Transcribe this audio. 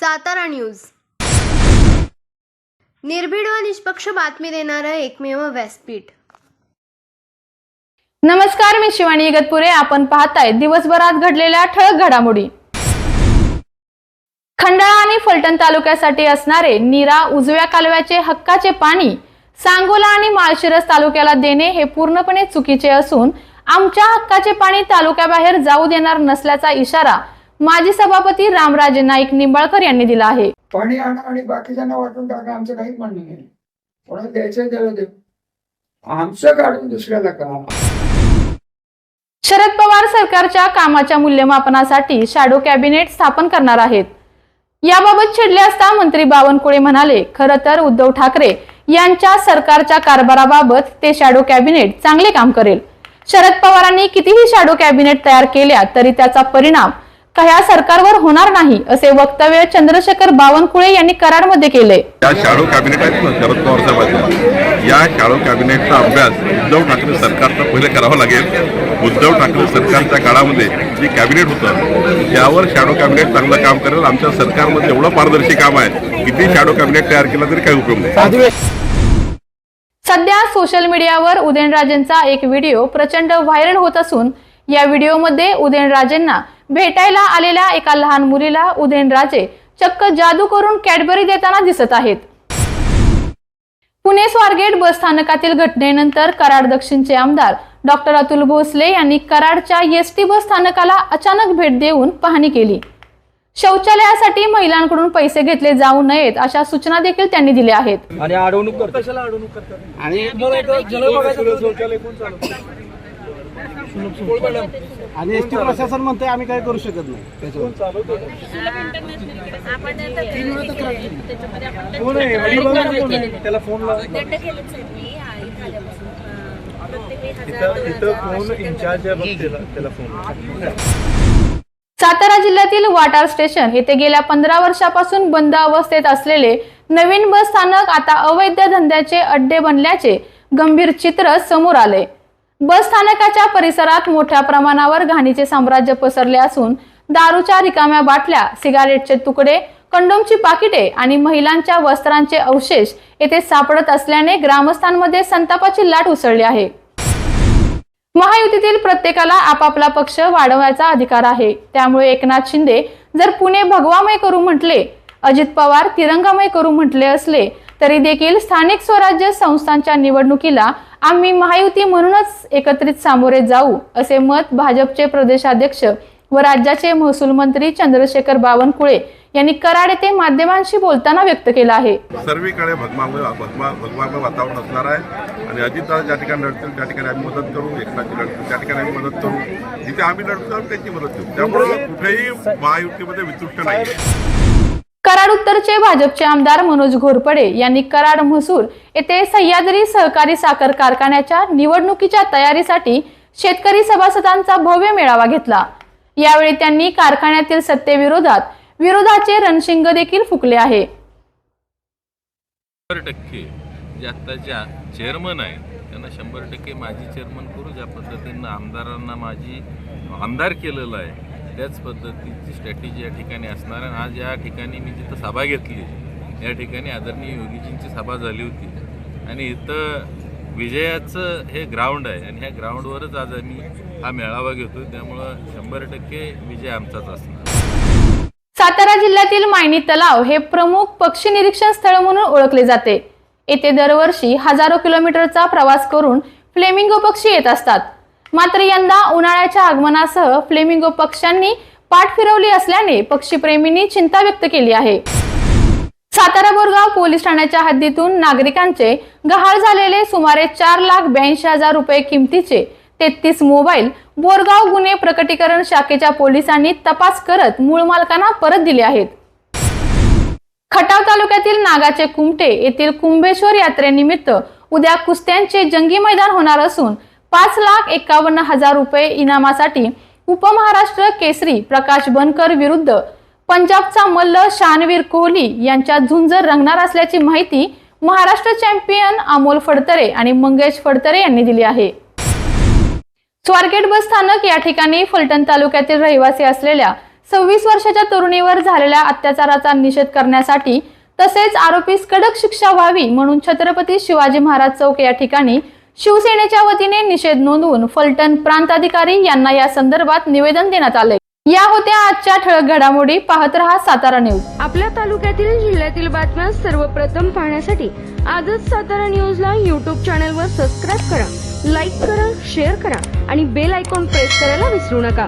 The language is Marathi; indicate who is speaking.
Speaker 1: सातारा न्यूज. निर्भीड व निष्पक्ष बातमी देणारं एकमेव व्यासपीठ.
Speaker 2: नमस्कार मी शिवानी इगतपुरे. आपण पाहताय दिवसभरात घडलेल्या ठळक घडामोडी. खंडाळा आणि फलटण तालुक्यासाठी असणारे नीरा उजव्या कालव्याचे हक्काचे पाणी सांगोला आणि माळशिरस तालुक्याला देणे हे पूर्णपणे चुकीचे असून आमच्या हक्काचे पाणी तालुक्याबाहेर जाऊ देणार नसल्याचा इशारा माजी सभापती रामराजे नाईक निंबाळकर यांनी दिला आहे.
Speaker 3: पाणी आणा आणि बाकीच्यांना वाटून टाका आमचं काहीच म्हणणं नाही. कोणाला द्यायचं द्यायला दे आमचं काढून दुसऱ्याला का
Speaker 2: शरद पवार सरकारच्या कामाच्या मूल्यमापनासाठी शॅडो कॅबिनेट स्थापन करणार आहेत. याबाबत छिडले असता मंत्री बावनकुळे म्हणाले खरं तर उद्धव ठाकरे यांच्या सरकारच्या कारभाराबाबत ते शॅडो कॅबिनेट चांगले काम करेल. शरद पवारांनी कितीही शॅडो कॅबिनेट तयार केल्या तरी त्याचा परिणाम ह्या सरकारवर होणार नाही असे वक्तव्य चंद्रशेखर बावनकुळे यांनी कराडमध्ये केले.
Speaker 4: या शाडो कॅबिनेट आहेत ना शरद पवार साहेबांच्या. या शाडो कॅबिनेटचा अभ्यास उद्धव ठाकरे सरकारचा पहिले करावा लागेल. उद्धव ठाकरे सरकारच्या काळामध्ये जे कॅबिनेट होतं त्यावर शॅडो कॅबिनेट चांगलं काम करेल. आमच्या सरकारमध्ये एवढं पारदर्शी काम आहे. किती शॅडो कॅबिनेट तयार केलं तरी काही उपयोग नाही.
Speaker 2: सध्या सोशल मीडियावर उदयनराजेंचा एक व्हिडिओ प्रचंड व्हायरल होत असून या व्हिडिओमध्ये उदयनराजेंना भेटायला आलेल्या एका लहान मुलीला उदयनराजे चक्क जादू करून कॅडबरी देताना दिसत आहेत. पुणे स्वारगेट बस स्थानकातील घटनेनंतर कराड दक्षिणचे आमदार डॉक्टर अतुल भोसले यांनी कराडच्या एस टी बस स्थानकाला अचानक भेट देऊन पाहणी केली. शौचालयासाठी महिलांकडून पैसे घेतले जाऊ नयेत अशा सूचना देखील त्यांनी दिल्या आहेत.
Speaker 5: आणि अडवणूक आणि आणि एस टी प्रशासन म्हणते आम्ही काय करू शकत नाही. त्याच्यावर? त्याला फोन इन्चार्ज त्याला.
Speaker 2: सातारा जिल्ह्यातील वाटार स्टेशन येथे गेल्या पंधरा वर्षापासून बंद अवस्थेत असलेले नवीन बस स्थानक आता अवैध धंद्याचे अड्डे बनल्याचे गंभीर चित्र समोर आले बस स्थानकाच्या परिसरात मोठ्या प्रमाणावर घाणीचे साम्राज्य पसरले असून दारूच्या रिकाम्या बाटल्या सिगारेटचे तुकडे कंडोमची पाकिटे आणि महिलांच्या वस्त्रांचे अवशेष येथे सापडत असल्याने ग्रामस्थांमध्ये संतापाची लाट उसळली आहे. महायुतीतील प्रत्येकाला आपापला पक्ष वाढवायचा अधिकार आहे. त्यामुळे एकनाथ शिंदे जर पुणे भगवामय करू म्हटले अजित पवार तिरंगामय करू म्हटले असले तरी देखील स्थानिक स्वराज्य संस्थांच्या निवडणुकीला आम्ही महायुती म्हणूनच एकत्रित सामोरे जाऊ असे मत भाजपचे प्रदेशाध्यक्ष व राज्याचे महसूल मंत्री चंद्रशेखर बावनकुळे यांनी कराड येथे माध्यमांशी बोलताना व्यक्त केला आहे.
Speaker 4: सर्वीकडे भगमामय भगमा वातावरण असणार आहे आणि अजितदादा ज्या ठिकाणी लढतील त्या ठिकाणी आम्ही मदत करू एकनाथची लढतील त्या ठिकाणी आम्ही मदत करू. जिथे आम्ही लढतो त्यांची मदत करू. त्यामुळे कुठेही महायुतीमध्ये वितृष्ट नाही
Speaker 2: कराड उत्तरचे भाजपचे आमदार मनोज घोरपडे यांनी कराड म्हसूर येथे सह्याद्री सहकारी साखर कारखान्याच्या निवडणुकीच्या तयारीसाठी शेतकरी सभासदांचा भव्य मेळावा घेतला. यावेळी त्यांनी कारखान्यातील सत्तेविरोधात विरोधाचे रणशिंग देखील फुकले आहे.
Speaker 6: टक्के आत्ताच्या चेअरमन आहेत त्यांना शंभर टक्के माजी चेअरमन करू ज्या पद्धतीनं आमदारांना माझी आमदार केलेलं आहे त्याच पद्धतीची स्ट्रॅटेजी या ठिकाणी असणार आणि आज या ठिकाणी मी जिथं सभा घेतली या ठिकाणी आदरणीय योगीजींची सभा झाली होती. आणि इथं विजयाचं हे ग्राउंड आहे. आणि ह्या ग्राउंडवरच आज आम्ही हा मेळावा घेतो त्यामुळं शंभर टक्के विजय आमचाच असणार.
Speaker 2: सातारा जिल्ह्यातील मायणी तलाव हे प्रमुख पक्षी निरीक्षण स्थळ म्हणून ओळखले जाते. येथे दरवर्षी हजारो किलोमीटरचा प्रवास करून फ्लेमिंगो पक्षी येत असतात. मात्र यंदा उन्हाळ्याच्या आगमनासह फ्लेमिंगो पक्ष्यांनी पाठ फिरवली असल्याने पक्षीप्रेमींनी चिंता व्यक्त केली आहे. सातारा बोरगाव पोलीस ठाण्याच्या हद्दीतून नागरिकांचे गहाळ झालेले सुमारे चार लाख ब्याऐंशी हजार रुपये किमतीचे तेहतीस मोबाईल बोरगाव गुन्हे प्रकटीकरण शाखेच्या पोलिसांनी तपास करत मूळ मालकांना परत दिले आहेत. खटाव तालुक्यातील नागाचे कुमटे येथील कुंभेश्वर यात्रेनिमित्त उद्या कुस्त्यांचे जंगी मैदान होणार असून पाच लाख एकावन्न हजार रुपये इनामासाठी उपमहाराष्ट्र केसरी प्रकाश बनकर विरुद्ध पंजाबचा मल्ल शानवीर कोहली यांच्या झुंज रंगणार असल्याची माहिती महाराष्ट्र चॅम्पियन अमोल फडतरे आणि मंगेश फडतरे यांनी दिली आहे. स्वारगेट बस स्थानक या ठिकाणी फलटण तालुक्यातील रहिवासी असलेल्या सव्वीस वर्षाच्या तरुणीवर झालेल्या अत्याचाराचा निषेध करण्यासाठी तसेच आरोपीस कडक शिक्षा व्हावी म्हणून छत्रपती शिवाजी महाराज चौक या ठिकाणी शिवसेनेच्या वतीने निषेध नोंदवून फलटण प्रांताधिकारी यांना या संदर्भात निवेदन देण्यात आले या होत्या आजच्या ठळक घडामोडी. पाहत रहा सातारा न्यूज.
Speaker 7: आपल्या तालुक्यातील जिल्ह्यातील बातम्या सर्वप्रथम पाहण्यासाठी आजच सातारा न्यूजला यूट्यूब चॅनलवर सबस्क्राईब करा लाईक करा शेअर करा आणि बेल आयकॉन प्रेस करायला विसरू नका.